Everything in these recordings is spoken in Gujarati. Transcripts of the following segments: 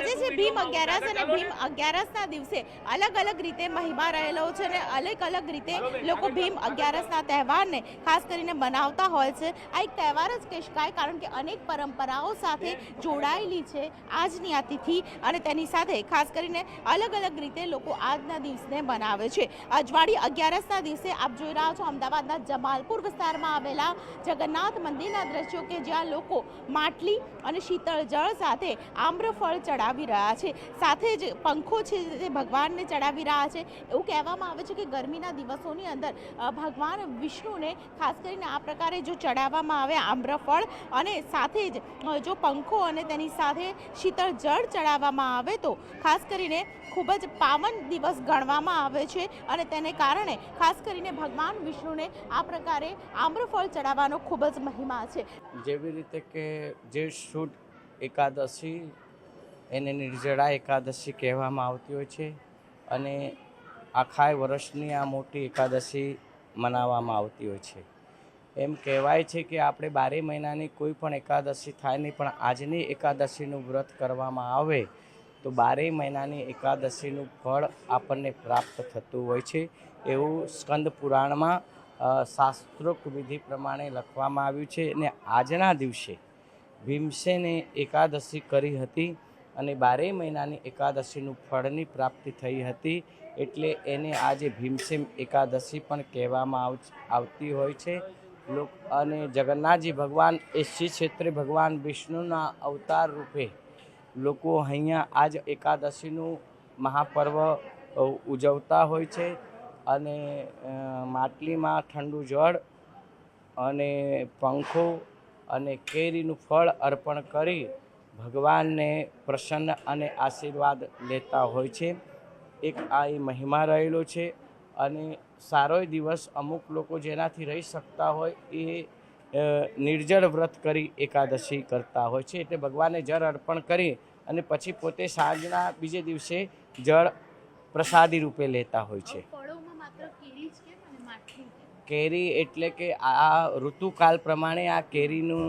આજે છે ભીમ અગિયારસ અને ભીમ અગિયારસના દિવસે અલગ અલગ રીતે મહિમા રહેલો છે અને અલગ અલગ રીતે લોકો ભીમ અગિયારસના તહેવારને ખાસ કરીને મનાવતા હોય છે. આ એક તહેવાર જ કહી શકાય કારણ કે અનેક પરંપરાઓ સાથે જોડાયેલી છે આજની આ તિથિ અને તેની સાથે ખાસ કરીને અલગ અલગ રીતે લોકો આજના દિવસને મનાવે છે. અજવાળી અગિયારસના દિવસે આપ જોઈ રહ્યા છો અમદાવાદના જમાલપુર વિસ્તારમાં આવેલા જગન્નાથ મંદિરના દ્રશ્યો કે જ્યાં લોકો માટલી અને શીતળ જળ સાથે આમ્રફળ ચડાવી રહ્યા છે. સાથે જ પંખો છે તે ભગવાનને ચડાવી રહ્યા છે. એવું કહેવામાં આવે છે કે ગરમીના દિવસોની અંદર ભગવાન વિષ્ણુને ખાસ કરીને આ પ્રકારે જો ચડાવવામાં આવે આમ્રફળ અને સાથે જ જો પંખો અને તેની સાથે શીતળ જળ ચડાવવામાં આવે તો ખાસ કરીને ખૂબ જ પાવન દિવસ ગણવામાં આવે છે અને તેને કારણે ખાસ કરીને ભગવાન વિષ્ણુને આ પ્રકારે આમ્રફળ ચડાવવાનો ખૂબ જ મહિમા છે. જેવી રીતે કે જે શુદ્ધ એકાદશી એને નિર્જળા એકાદશી કહેવામાં આવતી હોય છે અને આખા વર્ષની આ મોટી એકાદશી મનાવવામાં આવતી હોય છે. એમ કહેવાય છે કે આપણે બારે મહિનાની કોઈ પણ એકાદશી થાય નહીં, પણ આજની એકાદશીનું વ્રત કરવામાં આવે તો બારે મહિનાની એકાદશીનું ફળ આપણને પ્રાપ્ત થતું હોય છે. એવું સ્કંદ પુરાણમાં શાસ્ત્રોક વિધિ પ્રમાણે લખવામાં આવ્યું છે. અને આજના દિવસે ભીમસેને એકાદશી કરી હતી અને બારેય મહિનાની એકાદશીનું ફળની પ્રાપ્તિ થઈ હતી એટલે એને આજે ભીમસેમ એકાદશી પણ કહેવામાં આવ- આવતી હોય છે. લોક, અને જગન્નાથજી ભગવાન એ શ્રી ક્ષેત્રે ભગવાન વિષ્ણુના અવતાર રૂપે લોકો અહીંયા આજ એકાદશીનું મહાપર્વ ઉજવતા હોય છે. અને માટલીમાં ઠંડુ જળ અને પંખો અને કેરીનું ફળ અર્પણ કરી ભગવાનને પ્રસન્ન અને આશીર્વાદ લેતા હોય છે. એક આ એ મહિમા રહેલો છે અને સારોય દિવસ અમુક લોકો જેનાથી રહી શકતા હોય એ નિર્જળ વ્રત કરી એકાદશી કરતા હોય છે. એટલે ભગવાનને જળ અર્પણ કરી અને પછી પોતે સાંજના બીજે દિવસે જળ પ્રસાદી રૂપે લેતા હોય છે. કેરી એટલે કે આ ઋતુકાલ પ્રમાણે આ કેરીનું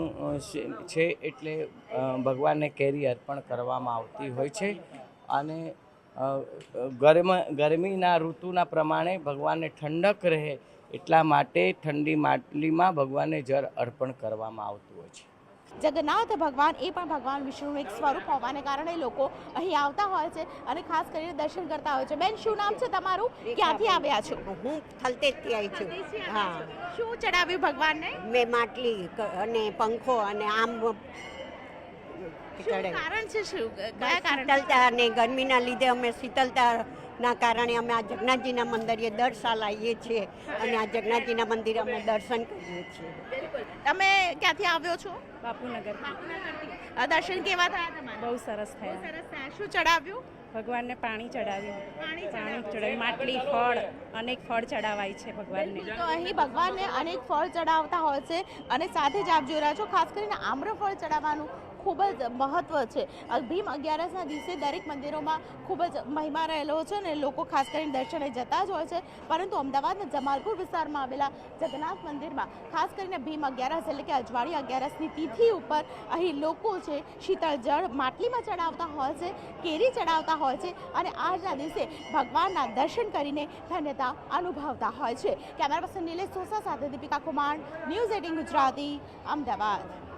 છે એટલે ભગવાનને કેરી અર્પણ કરવામાં આવતી હોય છે. અને ગરમ, ગરમીના ઋતુના પ્રમાણે ભગવાનને ઠંડક રહે એટલા માટે ઠંડી માટલીમાં ભગવાનને જળ અર્પણ કરવામાં આવતું હોય છે. જગન્નાથ ભગવાન એ પણ ભગવાન વિષ્ણુનું એક સ્વરૂપ હોવાને કારણે લોકો અહીં આવતા હોય છે અને ખાસ કરીને દર્શન કરતા હોય છે. બેન શું નામ છે તમારું? ક્યાંથી આવ્યા છો? હું થલતેજથી આવી છું. હા. શું ચડાવ્યું ભગવાનને? મેં માટલી અને પંખો અને આમ શું કારણ છે શું? કયા કારણ શીતળતા અને ગરમીના લીધે અમે શીતળતાના કારણે અમે આ જગન્નાથજીના મંદિરે દર સાલ આવીએ છીએ અને આ જગન્નાથજીના મંદિરે અમે દર્શન કરીએ છીએ. તમે ક્યાંથી આવ્યો છો? બાપુનગર દર્શન કેવા થયા બહુ સરસ થયા. સરસ શું ચડાવ્યું? ભગવાનને પાણી ચડાવ્યું. પાણી. ચડાવ્યું. માટલી ફળ અનેક ફળ ચડાવાય છે ભગવાનને. તો અહીં ભગવાનને અનેક ફળ ચડાવતા હોય છે અને સાથે જ આપ જોઈ રહ્યા છો ખાસ કરીને આમ્રફળ ચડાવવાનું. ખૂબ જ મહત્વ છે. ભીમ અગિયારસના દિવસે દરેક મંદિરોમાં ખૂબ જ મહિમા રહેલો છે અને લોકો ખાસ કરીને દર્શને જતા જ હોય છે. પરંતુ અમદાવાદના જમાલપુર વિસ્તારમાં આવેલા જગન્નાથ મંદિરમાં ખાસ કરીને ભીમ અગિયારસ એટલે કે અજવાળી અગિયારસની તિથિ ઉપર અહીં લોકો છે શીતળ જળ માટલીમાં ચડાવતા હોય છે, કેરી ચડાવતા હોય છે અને આજના દિવસે ભગવાનના દર્શન કરીને ધન્યતા અનુભવતા હોય છે. કેમેરા પર્સન નિલેશ સોસા સાથે દીપિકા કુમાર, ન્યૂઝ એટીન ગુજરાતી, અમદાવાદ.